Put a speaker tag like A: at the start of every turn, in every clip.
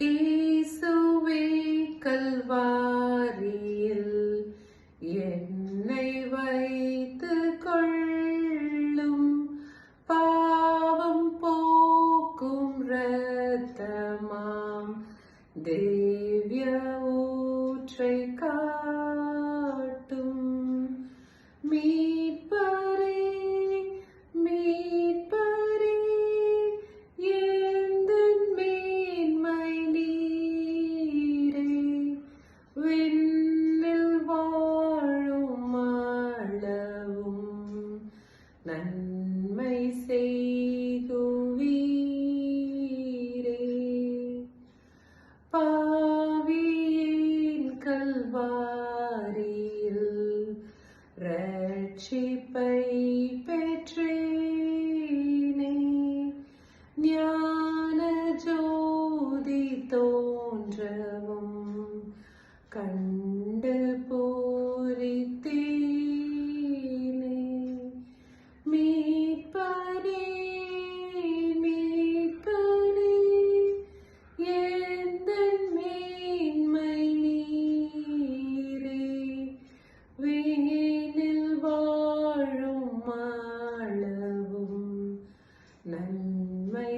A: ஈசுவே கல்வாரியில் என்னை வைத்து கொள்ளும் பாவம் போக்கும் ரத்தமாம் தேவிய ஊற்றை கா கல்வாரியில் ரட்சிப்பை பெற்றேனே. ஞான ஜோதி தோன்றவும் கண்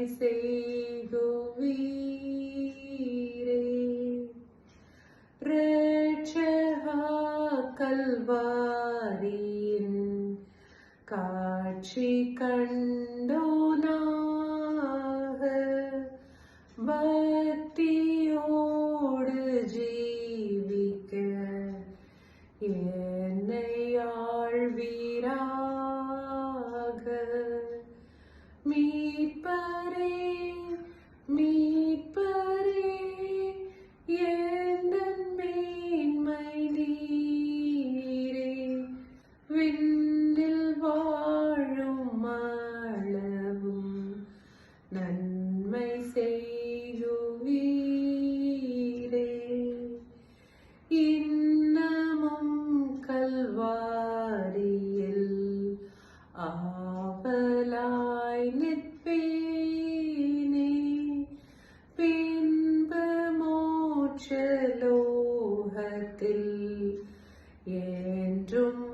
A: செய்குவீரே. ரட்சகா கல்வாரியின் காட்சி கண்டோனாக. பரலோகத்தில் என்றும்